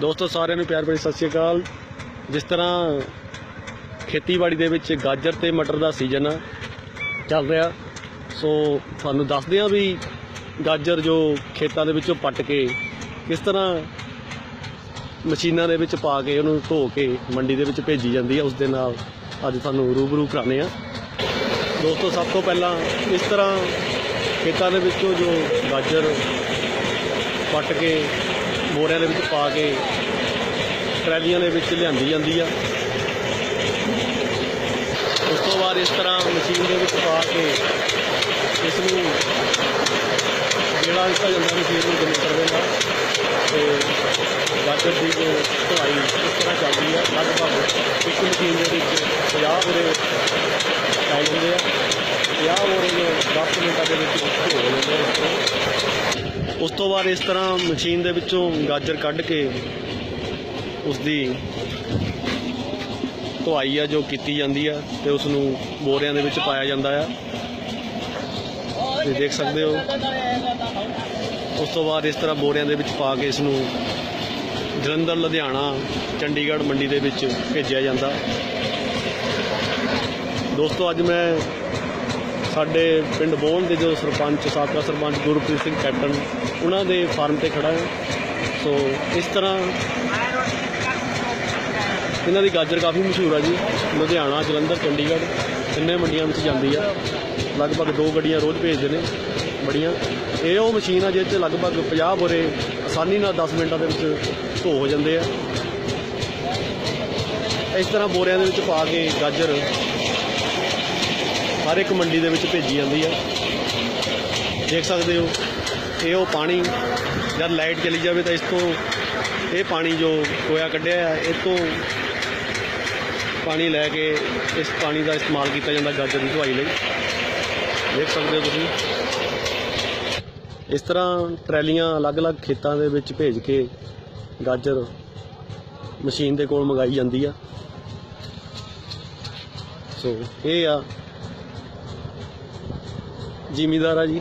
ਦੋਸਤੋ, ਸਾਰਿਆਂ ਨੂੰ ਪਿਆਰ ਭਰੀ ਸਤਿ ਸ਼੍ਰੀ ਅਕਾਲ। ਜਿਸ ਤਰ੍ਹਾਂ ਖੇਤੀਬਾੜੀ ਦੇ ਵਿੱਚ ਗਾਜਰ ਤੇ ਮਟਰ ਦਾ ਸੀਜ਼ਨ ਚੱਲ ਰਿਹਾ। ਸੋ, ਤੁਹਾਨੂੰ ਦੱਸਦੇ ਹਾਂ ਵੀ ਗਾਜਰ ਜੋ ਖੇਤਾਂ ਦੇ ਵਿੱਚੋਂ ਪੱਟ ਕੇ, ਕਿਸ ਤਰ੍ਹਾਂ ਮਸ਼ੀਨਾਂ ਦੇ ਵਿੱਚ ਪਾ ਕੇ, ਉਹਨੂੰ ਧੋ ਕੇ ਮੰਡੀ ਦੇ ਵਿੱਚ ਭੇਜੀ ਜਾਂਦੀ ਹੈ ਉਸ ਦੇ ਨਾਲ ਅੱਜ ਤੁਹਾਨੂੰ ਰੂਬਰੂ ਕਰਾਣੇ ਆ ਦੋਸਤੋ, ਸਭ ਤੋਂ ਪਹਿਲਾਂ ਇਸ ਤਰ੍ਹਾਂ ਖੇਤਾਂ ਦੇ ਵਿੱਚੋਂ ਜੋ ਗਾਜਰ ਪੱਟ ਕੇ ਬੋਰਿਆਂ ਦੇ ਵਿੱਚ ਪਾ ਕੇ ਟਰਾਲੀਆਂ ਦੇ ਵਿੱਚ ਲਿਆਂਦੀ ਜਾਂਦੀ ਆ। ਉਸ ਤੋਂ ਬਾਅਦ ਇਸ ਤਰ੍ਹਾਂ ਮਸ਼ੀਨ ਦੇ ਵਿੱਚ ਪਾ ਕੇ ਇਸ ਨੂੰ ਜਿਹੜਾ ਦਿੱਤਾ ਜਾਂਦਾ ਮਸ਼ੀਨ ਨੂੰ ਜਨਰੇਟਰ ਦੇ ਨਾਲ। ਤੇ ਗਾਜਰ ਦੀ ਜੋ ਧੁਆਈ ਇਸ ਤਰ੍ਹਾਂ ਚੱਲਦੀ ਆ। ਲਗਭਗ ਇੱਕ ਮਸ਼ੀਨ ਦੇ ਵਿੱਚ 50 ਬੋਰੇ ਪਾਏ ਜਾਂਦੇ ਆ। 50 ਬੋਰੇ ਨੂੰ 10 ਮਿੰਟਾਂ ਦੇ ਵਿੱਚ ਧੋ ਜਾਂਦੇ ਆ ਇਸ ਉਸ ਤੋਂ ਬਾਅਦ ਇਸ ਤਰ੍ਹਾਂ ਮਸ਼ੀਨ ਦੇ ਵਿੱਚੋਂ ਗਾਜਰ ਕੱਢ ਕੇ ਉਸ ਦੀ ਧੁਆਈ ਆ ਜੋ ਕੀਤੀ ਜਾਂਦੀ ਆ ਤੇ ਉਸ ਨੂੰ ਬੋਰਿਆਂ ਦੇ ਵਿੱਚ ਪਾਇਆ ਜਾਂਦਾ ਆ। ਤੁਸੀਂ ਦੇਖ ਸਕਦੇ ਹੋ। ਉਸ ਤੋਂ ਬਾਅਦ ਇਸ ਤਰ੍ਹਾਂ ਬੋਰਿਆਂ ਦੇ ਵਿੱਚ ਪਾ ਕੇ ਇਸ ਨੂੰ ਜਲੰਧਰ, ਲੁਧਿਆਣਾ, ਚੰਡੀਗੜ੍ਹ ਮੰਡੀ ਦੇ ਵਿੱਚ ਭੇਜਿਆ ਜਾਂਦਾ। ਦੋਸਤੋ, ਅੱਜ ਮੈਂ ਸਾਡੇ ਪਿੰਡ ਬੋਲ ਦੇ ਜੋ ਸਰਪੰਚ, ਸਾਬਕਾ ਸਰਪੰਚ ਗੁਰਪ੍ਰੀਤ ਸਿੰਘ ਕੈਪਟਨ, ਉਹਨਾਂ ਦੇ ਫਾਰਮ ਤੇ ਖੜਾ ਹਾਂ। ਸੋ, ਇਸ ਤਰ੍ਹਾਂ ਇਹਨਾਂ ਦੀ ਗਾਜਰ ਕਾਫੀ ਮਸ਼ਹੂਰ ਆ ਜੀ। ਲੁਧਿਆਣਾ, ਜਲੰਧਰ, ਚੰਡੀਗੜ੍ਹ, ਤਿੰਨੇ ਮੰਡੀਆਂ ਵਿੱਚ ਜਾਂਦੀ ਆ। ਲਗਭਗ ਦੋ ਗੱਡੀਆਂ ਰੋਜ਼ ਭੇਜਦੇ ਨੇ ਬੜੀਆਂ ਇਹ ਉਹ ਮਸ਼ੀਨ ਆ ਜਿਹਦੇ 'ਚ ਲਗਭਗ 50 ਬੋਰੇ ਆਸਾਨੀ ਨਾਲ 10 ਮਿੰਟਾਂ ਦੇ ਵਿੱਚ ਧੋ ਹੋ ਜਾਂਦੇ ਆ। ਇਸ ਤਰ੍ਹਾਂ ਬੋਰਿਆਂ ਦੇ ਵਿੱਚ ਪਾ ਕੇ ਗਾਜਰ ਹਰ ਇੱਕ ਮੰਡੀ ਦੇ ਵਿੱਚ ਭੇਜੀ ਜਾਂਦੀ ਆ। ਦੇਖ ਸਕਦੇ ਹੋ, ਇਹ ਉਹ ਪਾਣੀ ਜਦ ਲਾਈਟ ਚਲੀ ਜਾਵੇ ਤਾਂ ਇਸ ਤੋਂ ਇਹ ਪਾਣੀ ਜੋ ਕੋਇਆ ਕੱਢਿਆ ਆ, ਇਹ ਤੋਂ ਪਾਣੀ ਲੈ ਕੇ ਇਸ ਪਾਣੀ ਦਾ ਇਸਤੇਮਾਲ ਕੀਤਾ ਜਾਂਦਾ ਗਾਜਰ ਦੀ ਧੁਆਈ ਲਈ। ਦੇਖ ਸਕਦੇ ਹੋ ਤੁਸੀਂ। ਇਸ ਤਰ੍ਹਾਂ ਟਰੈਲੀਆਂ ਅਲੱਗ-ਅਲੱਗ ਖੇਤਾਂ ਦੇ ਵਿੱਚ ਭੇਜ ਕੇ ਗਾਜਰ ਮਸ਼ੀਨ ਦੇ ਕੋਲ ਮੰਗਾਈ ਜਾਂਦੀ ਆ। ਸੋ, ਇਹ ਆ ਜ਼ਿਮੀਦਾਰ ਆ ਜੀ।